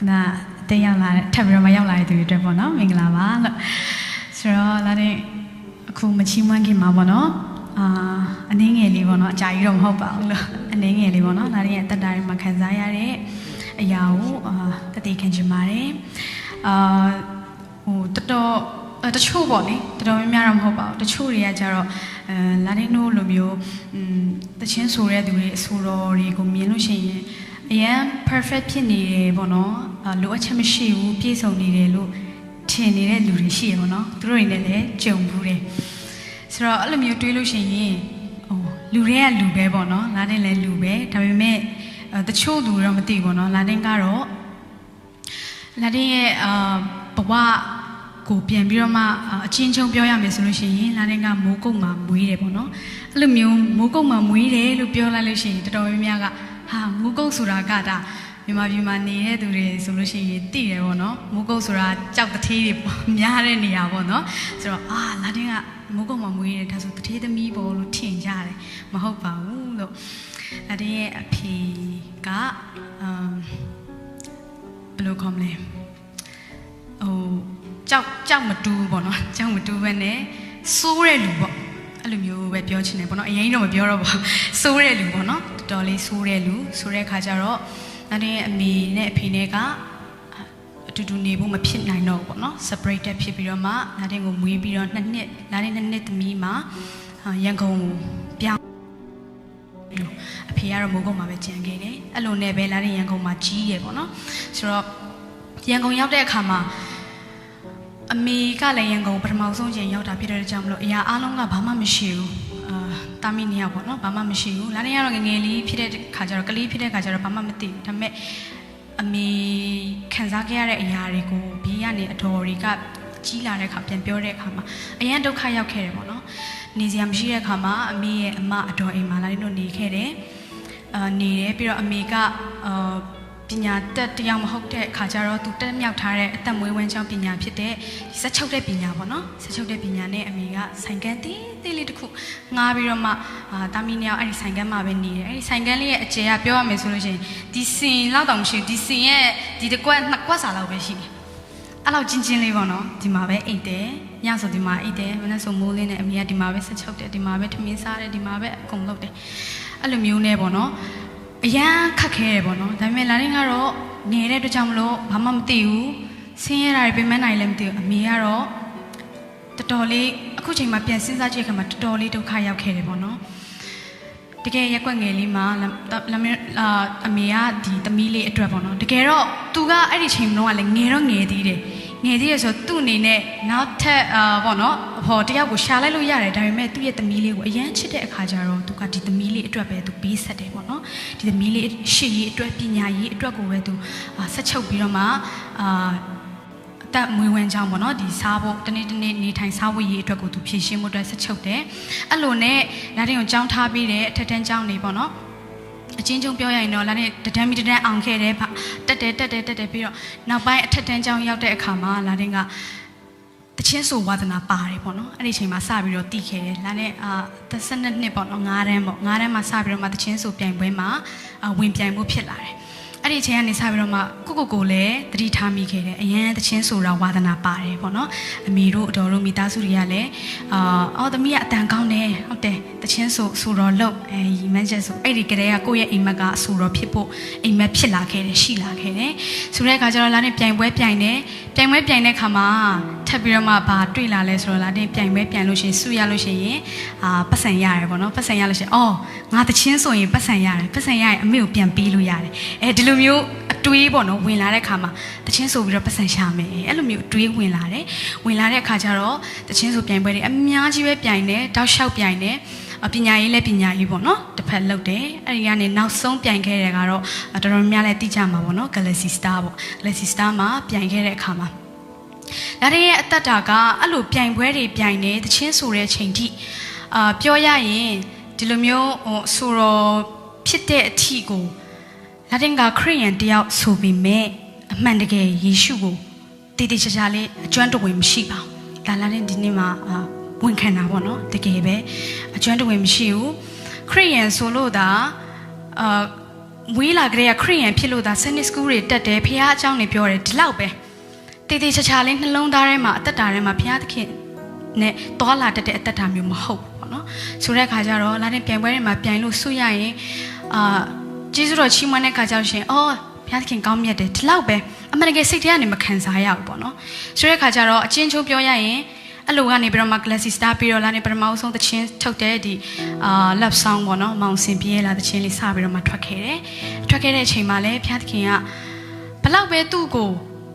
ခဏတက်ရောက်လာတဲ့ထပ်ပြီးတော့မရောက်လာတဲ့သူတွေအတွက်ပေါ့နော်မင်္ဂလာပါလို့ဆိုတော့လာတဲ့အခုမချီးမွမ်းခင်မှာပေါ့နော်အာအနည်းငယ်လေးပေါ့နော်အကြာကြီးတော့မဟုတ်ပါဘူးလို့အနည်းငယ်လေးပေါ့နော်လာတဲ့ရဲ့တက်တာတွေမှာခံစားရတဲ့အရာကိုအာတတိခံချင်ပါတယ်အာဟိုတော်တော်အဲတချို့ပေါ့လေတော်တော်များများတော့မဟုတ်ပါဘူးတချို့တွေကကြတော့အဲလာတဲ့နို့လိုမျိုးอืมတချင်းဆိုတဲ့သူတွေအဆိုတော်တွေကိုမြင်လို့ရှိရင် အရန် perfect ဖြစ်နေတယ်ပေါ့နော်အာလိုအပ်ချက်မရှိဘူးပြည့်စုံနေတယ်လို့ထင်နေတဲ့လူတွေရှိရပေါ့နော်သူတို့တွေနဲ့လည်းကြုံဘူးတယ်ဆိုတော့အဲ့လိုမျိုးတွေးလို့ရှိရင်ဟိုလူတွေကလူပဲပေါ့နော်လာတဲ့လည်းလူပဲဒါပေမဲ့အဲတချို့လူတွေတော့မသိဘူးပေါ့နော်လာတဲ့ကတော့လာတဲ့ရဲ့အာဘဝကိုပြန်ပြီးတော့မှအာအချင်းချင်းပြောရမယ်ဆိုလို့ရှိရင်လာတဲ့ကမိုးကုတ်မှာမွေးတယ်ပေါ့နော်အဲ့လိုမျိုးမိုးကုတ်မှာမွေးတယ်လို့ပြောလိုက်လို့ရှိရင်တော်တော်များများက ဟာမိုးကုတ်ဆိုတာကဒါမြန်မာပြည်မှာနေတဲ့သူတွေဆိုလို့ရှိရင်သိတယ်ပေါ့နော်မိုးကုတ်ဆိုတာကြောက်တထေးတွေပေါ့များတဲ့နေရာပေါ့နော်ဆိုတော့အာလာတဲ့ကမိုးကုတ်မှာမွေးတယ်ဒါဆိုတထေးသမီးပေါ့လို့ထင်ကြတယ်မဟုတ်ပါဘူးလို့လာတဲ့ရဲ့အဖေကအမ်ဘယ်လိုခေါ်မလဲဟိုကြောက်ကြောက်မတူဘူးပေါ့နော်ကြောက်မတူပဲနဲ့စိုးတဲ့လူပေါ့ အဲ့လိုမျိုးပဲပြောချင်တယ်ပေါ့နော်အရင်တော့မပြောတော့ပါဘူးစိုးတဲ့လူပေါ့နော်တော်တော်လေးစိုးတဲ့လူစိုးတဲ့ခါကျတော့အဲ့ဒီအမေနဲ့အဖေနဲ့ကအတူတူနေဖို့မဖြစ်နိုင်တော့ဘူးပေါ့နော် separated ဖြစ်ပြီးတော့မှလာတဲ့ကိုမွေးပြီးတော့နှစ်နှစ်လာတဲ့နှစ်နှစ်သမီးမှာအာရန်ကုန်ကိုပြောင်းလို့အဖေကတော့မိုးကုတ်မှာပဲကြံခဲ့တယ်အဲ့လိုနဲ့ပဲလာတဲ့ရန်ကုန်မှာကြီးရယ်ပေါ့နော်ဆိုတော့ရန်ကုန်ရောက်တဲ့အခါမှာ အမေကလည်းရန်ကုန်ပထမဆုံးချိန်ရောက်တာဖြစ်တဲ့ကြောင့်မလို့အရာအားလုံးကဘာမှမရှိဘူးအာတာမီနီယာပေါ့နော်ဘာမှမရှိဘူးလာနေကတော့ငယ်ငယ်လေးဖြစ်တဲ့ခါကျတော့ကလေးဖြစ်တဲ့ခါကျတော့ဘာမှမသိဘူးဒါပေမဲ့အမေခံစားခဲ့ရတဲ့အရာတွေကိုဘေးကနေအတော်တွေကကြီးလာတဲ့အခါပြန်ပြောတဲ့အခါမှာအရန်ဒုက္ခရောက်ခဲ့တယ်ပေါ့နော်နေစရာမရှိတဲ့အခါမှာအမေရဲ့အမအတော်အိမ်မှာလာနေလို့နေခဲ့တယ်အာနေတယ်ပြီးတော့အမေကအာ ပညာတက်တယောက်မဟုတ်တဲ့အခါကျတော့သူတက်မြောက်ထားတဲ့အသက်မွေးဝမ်းကြောင်းပညာဖြစ်တဲ့ဆက်ချုပ်တဲ့ပညာပေါ့နော်ဆက်ချုပ်တဲ့ပညာနဲ့အမေကဆိုင်ကန်းသေးသေးလေးတစ်ခုငားပြီးတော့မှအာတာမီနီယောက်အဲ့ဒီဆိုင်ကန်းမှာပဲနေတယ်အဲ့ဒီဆိုင်ကန်းလေးရဲ့အကျယ်ကပြောရမယ်ဆိုလို့ရှိရင်ဒီစင်လောက်တောင်မရှိဘူးဒီစင်ရဲ့ဒီတစ်ကွက်နှစ်ကွက်စာလောက်ပဲရှိတယ်အဲ့လောက်ချင်းချင်းလေးပေါ့နော်ဒီမှာပဲအိတ်တယ်ညဆိုဒီမှာအိတ်တယ်မနေ့ဆိုမိုးလင်းနဲ့အမေကဒီမှာပဲဆက်ချုပ်တယ်ဒီမှာပဲထမင်းစားတယ်ဒီမှာပဲအကုန်လုပ်တယ်အဲ့လိုမျိုးနဲ့ပေါ့နော် အရန်ခက်ခဲတယ်ပေါ့နော်ဒါပေမဲ့လာရင်ကတော့နေတဲ့အတွက်ကြောင့်မလို့ဘာမှမသိဘူးဆင်းရဲတာတွေပြင်မနိုင်လည်းမသိဘူးအမေကတော့တော်တော်လေးအခုချိန်မှာပြန်စဉ်းစားကြည့်ခါမှာတော်တော်လေးဒုက္ခရောက်ခဲ့တယ်ပေါ့နော်တကယ်ရက်ွက်ငယ်လေးမှာလလမအာအမေကဒီသမီးလေးအတွက်ပေါ့နော်တကယ်တော့သူကအဲ့ဒီချိန်တုန်းကလည်းငယ်တော့ငယ်သေးတယ် ငယ်သေးရဆိုသူ့အနေနဲ့နောက်ထပ်အာပေါ့နော်အဖော်တယောက်ကိုရှာလိုက်လို့ရတယ်ဒါပေမဲ့သူ့ရဲ့သမီးလေးကိုအရန်ချစ်တဲ့အခါကျတော့သူကဒီသမီးလေးအတွက်ပဲသူပေးဆက်တယ်ပေါ့နော်ဒီသမီးလေးရှေ့ရေးအတွက်ပညာရေးအတွက်ကိုပဲသူအာဆက်ချုပ်ပြီးတော့မှအာအသက်မွေးဝမ်းကြောင်းပေါ့နော်ဒီစားဖို့တနေ့တနေ့နေထိုင်စားဝတ်ရေးအတွက်ကိုသူဖြည့်ရှင်းမှုအတွက်ဆက်ချုပ်တယ်အဲ့လိုနဲ့လာတဲ့ကိုကြောင်းထားပြီးတဲ့အထက်တန်းကျောင်းနေပေါ့နော် အချင်းချင်းပြောရရင်တော့လာနဲ့တဒန်းမီတဒန်းအောင်ခဲ့တယ်တက်တယ်တက်တယ်တက်တယ်ပြီးတော့နောက်ပိုင်းအထက်တန်းကျောင်းရောက်တဲ့အခါမှာလာတဲ့ကတချင်းဆိုဝါသနာပါတယ်ပေါ့နော်အဲ့ဒီအချိန်မှာစပြီးတော့တည်ခဲ့တယ်လာနဲ့အာ12နှစ်ပေါ့နော်9တန်းပေါ့9တန်းမှာစပြီးတော့မှတချင်းဆိုပြိုင်ပွဲမှာအာဝင်ပြိုင်မှုဖြစ်လာတယ် အဲ့ဒီအချိန်ကနေစပြီးတော့မှကိုကိုကိုလည်းတတိထားမိခဲ့တယ်အရန်တချင်းဆိုတာဝါသနာပါတယ်ပေါ့နော်အမေတို့အတော်တို့မိသားစုတွေကလည်းအာအော်သမီးကအတန်ကောင်းတယ်ဟုတ်တယ်တချင်းဆိုဆိုတော့လို့အဲရီမန်းချက်ဆိုအဲ့ဒီကလေးကကိုယ့်ရဲ့အိမ်မက်ကဆိုတော့ဖြစ်ဖို့အိမ်မက်ဖြစ်လာခဲ့တယ်ရှိလာခဲ့တယ်ဆိုတဲ့အခါကျတော့လာနေပြိုင်ပွဲပြိုင်တယ်ပြိုင်ပွဲပြိုင်တဲ့အခါမှာထပ်ပြီးတော့မှဘာတွေ့လာလဲဆိုတော့လာနေပြိုင်ပွဲပြိုင်လို့ရှိရင်စုရလို့ရှိရင်အာပတ်စံရတယ်ပေါ့နော်ပတ်စံရလို့ရှိရင်အော်ငါတချင်းဆိုရင်ပတ်စံရတယ်ပတ်စံရရင်အမေကိုပြန်ပေးလို့ရတယ်အဲဒီလိုမျိုးအတွေးပေါ့နော်ဝင်လာတဲ့အခါမှာတချင်းဆိုပြီးတော့ပတ်စံရှာမယ်အဲ့လိုမျိုးအတွေးဝင်လာတယ်ဝင်လာတဲ့အခါကျတော့တချင်းဆိုပြိုင်ပွဲတွေအများကြီးပဲပြိုင်တယ်တောက်လျှောက်ပြိုင်တယ်အပညာရေးလည်းပညာရေးပေါ့နော်တစ်ဖက်လုပ်တယ်အဲ့ဒီကနေနောက်ဆုံးပြိုင်ခဲ့တဲ့ကတော့တော်တော်များများလည်းသိကြမှာပေါ့နော် Galaxy Star ပေါ့ Galaxy Star မှာပြိုင်ခဲ့တဲ့အခါမှာဒါတွေရဲ့အသက်တာကအဲ့လိုပြိုင်ပွဲတွေပြိုင်နေတချင်းဆိုတဲ့ချိန်ထိအာပြောရရင်ဒီလိုမျိုးဟိုဆိုတော့ဖြစ်တဲ့အထီကို လာတင်ကခရိယန်တယောက်ဆိုပြီးမဲ့အမှန်တကယ်ယေရှုကိုတည်တည်ချာချာလေးအကျွမ်းတဝင်မရှိပါဘူးဒါလာတဲ့ဒီနေ့မှာအာဝန်ခံတာပေါ့နော်တကယ်ပဲအကျွမ်းတဝင်မရှိဘူးခရိယန်ဆိုလို့ဒါအာမွေးလာကလေးကခရိယန်ဖြစ်လို့ဒါ Sunday School တွေတက်တယ်ဖះအကြောင်းတွေပြောတယ်ဒီလောက်ပဲတည်တည်ချာချာလေးနှလုံးသားထဲမှာအသက်တာထဲမှာဖះသခင်နဲ့တွာလာတတ်တဲ့အသက်တာမျိုးမဟုတ်ဘူးပေါ့နော်ဆိုတဲ့အခါကျတော့လာတဲ့ပြိုင်ပွဲတွေမှာပြိုင်လို့ဆုရရင်အာ ကျေးဇူးတော်ချီးမွမ်းတဲ့အခါကျတော့ရှင်အော်ဘုရားသခင်ကောင်းမြတ်တယ်ဒီလောက်ပဲအမှန်တကယ်စိတ်ထဲကနေမခံစားရဘူးပေါ့နော်ဆိုတဲ့အခါကျတော့အချင်းချင်းပြောရရင်အဲ့လိုကနေပြီးတော့မှ classy star ပြီးတော့လာနေပထမဆုံးသချင်းထုတ်တဲ့ဒီအာ love song ပေါ့နော်မောင်စင်ပြေးလာသချင်းလေးစပြီးတော့မှထွက်ခဲ့တယ်ထွက်ခဲ့တဲ့အချိန်မှာလည်းဘုရားသခင်ကဘလောက်ပဲသူ့ကို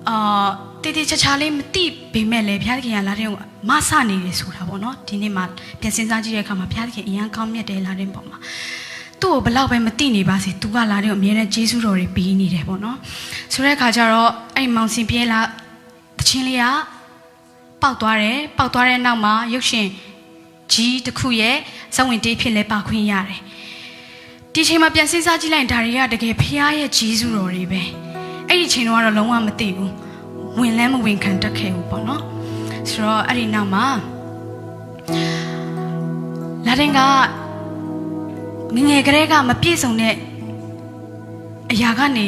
အာတည်တည်ချာချာလေးမသိပေမဲ့လည်းဘုရားသခင်ကလာတဲ့မဆနေတယ်ဆိုတာပေါ့နော်ဒီနေ့မှပြန်စဉ်းစားကြည့်တဲ့အခါမှာဘုရားသခင်အရန်ကောင်းမြတ်တယ်လာတဲ့ပုံမှာ သူ့ကိုဘလောက်ပဲမသိနေပါစေ။ तू ကလာတဲ့အမြဲတမ်းဂျေစုတော်တွေပြီးနေတယ်ပေါ့နော်။ဆိုတဲ့အခါကျတော့အဲ့မောင်စင်ပြဲလာတချင်းလေးကပေါက်သွားတယ်။ပေါက်သွားတဲ့နောက်မှာရုပ်ရှင်ကြီးတစ်ခုရဲ့ဇဝင်တေးဖြစ်လဲပါခွင့်ရတယ်။ဒီချိန်မှာပြန်စဉ်းစားကြည့်လိုက်ဒါတွေကတကယ်ဖះရဲ့ဂျေစုတော်တွေပဲ။အဲ့ဒီချိန်တော့လုံးဝမသိဘူး။ဝင်လဲမဝင်ခံတတ်ခဲ့ဘူးပေါ့နော်။ဆိုတော့အဲ့ဒီနောက်မှာလာတဲ့က ငငယ်ကလေးကမပြည့်စုံတဲ့အရာကနေ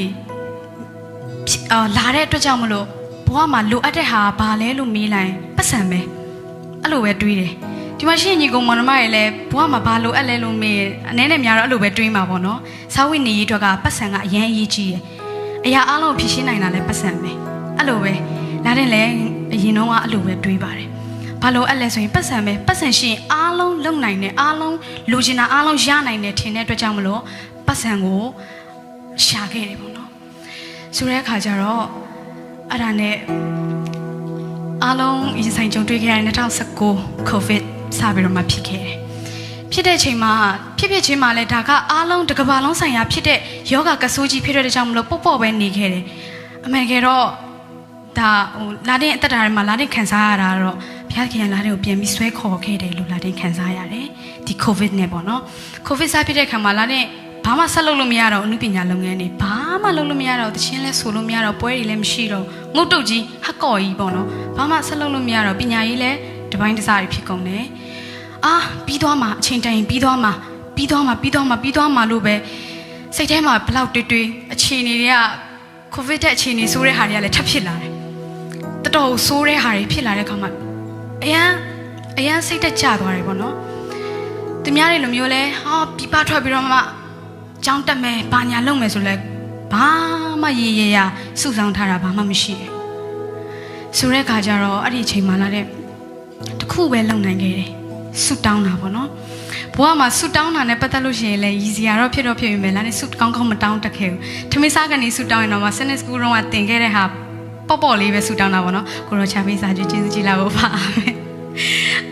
ဖြစ်အာလာတဲ့အတွက်ကြောင့်မလို့ဘဝမှာလိုအပ်တဲ့ဟာဘာလဲလို့မေးလိုက်ပတ်စံပဲအဲ့လိုပဲတွေးတယ်ဒီမှာရှင့်ညီကောင်မောင်နှမတွေလည်းဘဝမှာဘာလိုအပ်လဲလို့မေးအနေနဲ့များတော့အဲ့လိုပဲတွေးမှာပေါ့နော်စာဝိနေရေးအတွက်ကပတ်စံကအရင်အရေးကြီးတယ်အရာအလုံးကိုဖြည့်ရှင်းနိုင်တာလည်းပတ်စံပဲအဲ့လိုပဲလာတဲ့လည်းအရင်တော့ကအဲ့လိုပဲတွေးပါတယ် ဘာလို့အဲ့လဲဆိုရင်ပတ်စံပဲပတ်စံရှိရင်အားလုံးလုံနိုင်တယ်အားလုံးလိုချင်တာအားလုံးရနိုင်တယ်ထင်တဲ့အတွက်ကြောင့်မလို့ပတ်စံကိုရှာခဲ့တယ်ပေါ့နော်ဆိုတဲ့အခါကျတော့အဲ့ဒါနဲ့အားလုံးရင်ဆိုင်ကြုံတွေ့ခဲ့တဲ့2019 COVID စပြီးတော့မှဖြစ်ခဲ့တယ်ဖြစ်တဲ့အချိန်မှာဖြစ်ဖြစ်ချင်းမှာလဲဒါကအားလုံးတစ်ကမ္ဘာလုံးဆိုင်ရာဖြစ်တဲ့ယောဂကဆိုးကြီးဖြစ်တဲ့ကြောင့်မလို့ပေါ့ပေါ့ပဲနေခဲ့တယ်အမှန်တကယ်တော့ဒါဟိုလာတဲ့အသက်တာတွေမှာလာတဲ့ခံစားရတာတော့ ဘုရားခင်ကလာတဲ့ကိုပြန်ပြီးဆွဲခေါ်ခဲ့တယ်လို့လာတဲ့ခံစားရတယ်ဒီ covid နဲ့ပေါ့နော် covid စဖြစ်တဲ့ခါမှာလာတဲ့ဘာမှဆက်လုပ်လို့မရတော့အမှုပညာလုပ်ငန်းတွေဘာမှလုပ်လို့မရတော့တခြင်းလဲဆိုလို့မရတော့ပွဲတွေလည်းမရှိတော့ငုတ်တုတ်ကြီးဟက်ကော်ကြီးပေါ့နော်ဘာမှဆက်လုပ်လို့မရတော့ပညာရေးလည်းတပိုင်းတစားတွေဖြစ်ကုန်တယ်အာပြီးသွားမှာအချိန်တိုင်ပြီးသွားမှာပြီးသွားမှာပြီးသွားမှာပြီးသွားမှာလို့ပဲစိတ်ထဲမှာဘလောက်တွေးတွေးအခြေအနေတွေက covid တဲ့အခြေအနေဆိုးတဲ့ဟာတွေကလည်းထပ်ဖြစ်လာတယ်တော်တော်ဆိုးတဲ့ဟာတွေဖြစ်လာတဲ့အခါမှာ အရန်အရန်စိတ်တက်ကြသွားတယ်ပေါ့နော်။သူများတွေလိုမျိုးလဲဟာပြပထွက်ပြီးတော့မှကြောင်းတက်မယ်ဘာညာလုပ်မယ်ဆိုလဲဘာမှရေရေရစုဆောင်ထားတာဘာမှမရှိတယ်။ဆိုတဲ့အခါကျတော့အဲ့ဒီအချိန်မှလာတဲ့တစ်ခုပဲလုံနိုင်ခဲ့တယ်။ဆူတောင်းတာပေါ့နော်။ဘဝမှာဆူတောင်းတာနဲ့ပတ်သက်လို့ရှိရင်လည်းရည်စရာတော့ဖြစ်တော့ဖြစ်ပြီမယ်လား။ဆူကောင်းကောင်းမတောင်းတတ်ခဲ့ဘူး။ထမင်းစားကနေဆူတောင်းရင်တော့မှ Sunday School တော့ကတင်ခဲ့တဲ့ဟာ ပေါ့ပေါ့လေးပဲဆူတောင်းတာပေါ့နော်ကိုရောချပေးစာကြည့်ကျေးဇူးကြီးလာဖို့ပါမယ်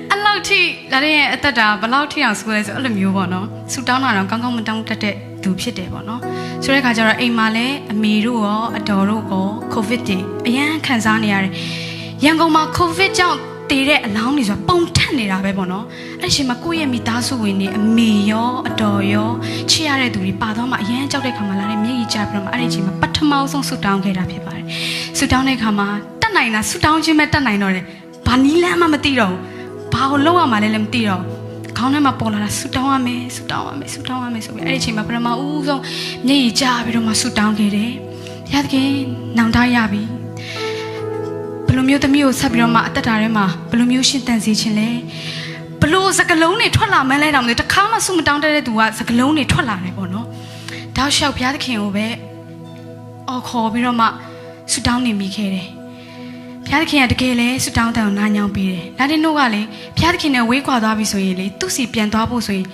အဲ့လောက်ထိလာတဲ့ရဲ့အသက်တာဘယ်လောက်ထိအောင်ဆူလဲဆိုအဲ့လိုမျိုးပေါ့နော်ဆူတောင်းတာတော့ကောင်းကောင်းမတောင်းတတ်တဲ့သူဖြစ်တယ်ပေါ့နော်ဆိုတဲ့အခါကျတော့အိမ်မှာလည်းအမေတို့ရောအတော်တို့ရောကိုဗစ်တွေအရန်ခံစားနေရတယ်ရန်ကုန်မှာကိုဗစ်ကြောင့် တည်တဲ့အလောင်းတွေဆိုတာပုံထက်နေတာပဲပေါ့နော်အဲ့ဒီအချိန်မှာကိုယ့်ရဲ့မိသားစုဝင်တွေအမေရောအတော်ရောချစ်ရတဲ့သူတွေပါတော့မှအရန်ကြောက်တဲ့ခါမှာလာတဲ့မျက်ရည်ကျပြီးတော့မှအဲ့ဒီအချိန်မှာပထမဆုံးဆူတောင်းခဲ့တာဖြစ်ပါတယ်ဆူတောင်းတဲ့ခါမှာတက်နိုင်တာဆူတောင်းခြင်းပဲတက်နိုင်တော့တယ်ဘာနီးလမ်းမှမသိတော့ဘူးဘာကိုလုပ်ရမှလဲလည်းမသိတော့ဘူးခေါင်းထဲမှာပေါ်လာတာဆူတောင်းရမယ်ဆူတောင်းရမယ်ဆူတောင်းရမယ်ဆိုပြီးအဲ့ဒီအချိန်မှာပထမဦးဆုံးမျက်ရည်ကျပြီးတော့မှဆူတောင်းခဲ့တယ်ဘုရားသခင်နောင်တရပြီဘ ယ်လိုမျိုးသမီးကိုဆက်ပြီးတော့မှအသက်တာထဲမှာဘယ်လိုမျိုးရှင်းတန်စေခြင်းလဲဘယ်လိုစကလုံးတွေထွက်လာမလဲတော့မသိဘူးတစ်ခါမှဆုမတောင်းတတ်တဲ့သူကစကလုံးတွေထွက်လာတယ်ပေါ့နော်တောက်လျှောက်ဘုရားသခင်ကိုပဲအော်ခေါ်ပြီးတော့မှဆူတောင်းနေမိခဲ့တယ်ဘုရားသခင်ကတကယ်လဲဆူတောင်းတဲ့ကိုနားညောင်းပေးတယ်။ဒါတင်တို့ကလေဘုရားသခင်နဲ့ဝေးခွာသွားပြီဆိုရင်လေသူ့စီပြန်သွားဖို့ဆိုရင်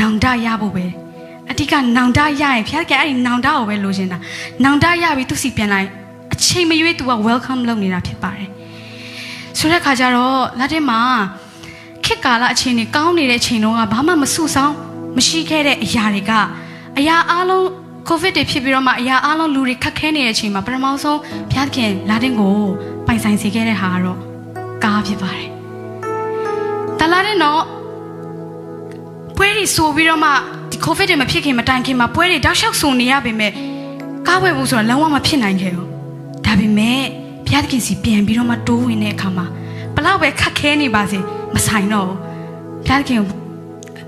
နောင်တရဖို့ပဲ။အတိကနောင်တရရင်ဘုရားသခင်အဲ့ဒီနောင်တကိုပဲလိုချင်တာ။နောင်တရပြီသူ့စီပြန်လိုက်အ ချိန်မရွေး तू က welcome လုပ်နေတာဖြစ်ပါတယ်။ဆိုတဲ့ခါကျတော့လက်ထဲမှာခေတ်ကာလအချိန်တွေကောင်းနေတဲ့အချိန်တုန်းကဘာမှမဆူဆောင်းမရှိခဲ့တဲ့အရာတွေကအရာအလုံးကိုဗစ်တွေဖြစ်ပြီးတော့မှအရာအလုံးလူတွေခက်ခဲနေတဲ့အချိန်မှာပထမဆုံးဘုရားသခင်လာတဲ့ကိုပိုင်ဆိုင်စေခဲ့တဲ့ဟာကတော့ကားဖြစ်ပါတယ်။တလာတဲ့တော့ပွဲတွေဆိုပြီးတော့မှဒီကိုဗစ်တွေမဖြစ်ခင်မတိုင်ခင်မှာပွဲတွေတောက်လျှောက်ဆိုနေရပေမဲ့ကားဝယ်ဖို့ဆိုတာလုံးဝမဖြစ်နိုင်ခဲ့ဘူး။ ဒါပေမဲ့ဘုရားသခင်စီပြန်ပြီးတော့မှတိုးဝင်တဲ့အခါမှာဘလောက်ပဲခက်ခဲနေပါစေမဆိုင်တော့ဘူး။ဘုရားသခင်ကိုဘု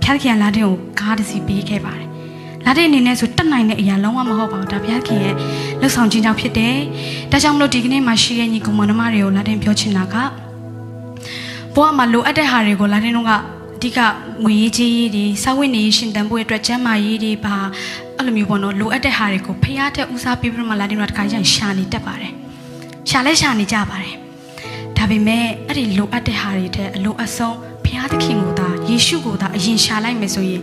ရားသခင်ကလာတဲ့ကိုကားတစ်စီးပေးခဲ့ပါတယ်။လာလာတဲ့အနေနဲ့ဆိုတက်နိုင်တဲ့အရာလုံးဝမဟုတ်ပါဘူးဒါဘုရားခင်ရဲ့လှုပ်ဆောင်ခြင်းကြောင့်ဖြစ်တယ်ဒါကြောင့်မလို့ဒီကနေ့မှာရှိတဲ့ညီကောင်မနှမတွေကိုလာတဲ့ပြောချင်တာကဘဝမှာလိုအပ်တဲ့ဟာတွေကိုလာတဲ့တော့ကအဓိကငွေရေးကြီးရေးတွေစာဝတ်နေရေးရှင်တန်ဖို့အတွက်ကျန်းမာရေးတွေပါ အဲ့လိုမျိုးပေါ့နော်လိုအပ်တဲ့ဟာတွေကိုဖျားတဲ့ဦးစားပေးပြီးတော့မှလာတဲ့တော့တခါကျရင်ရှာနေတတ်ပါတယ်ရှာလဲရှာနေကြပါတယ်ဒါပေမဲ့အဲ့ဒီလိုအပ်တဲ့ဟာတွေတဲ့အလိုအဆုံးဘုရားသခင်ကိုသာယေရှုကိုသာအရင်ရှာလိုက်မယ်ဆိုရင်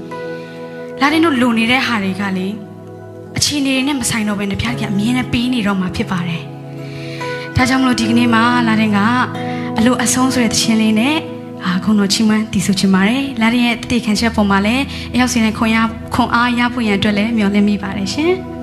လာတဲ့တို့လိုနေတဲ့ဟာတွေကလေအခြေအနေတွေနဲ့မဆိုင်တော့ဘဲနဲ့ဘုရားသခင်အမြင်နဲ့ပေးနေတော့မှာဖြစ်ပါတယ်။ဒါကြောင့်မလို့ဒီကနေ့မှာလာတဲ့ကအလိုအဆုံးဆိုတဲ့သခြင်းလေးနဲ့အာ ခုံတော်ချီးမွမ်းတည်ဆိုချင်ပါတယ်။လာတဲ့ရဲ့တတိခံချက်ပုံမှာလည်းအရောက်စီနဲ့ခွန်ရခွန်အားရဖို့ရန်အတွက်လည်းမျှော်လင့်မိပါတယ်ရှင်။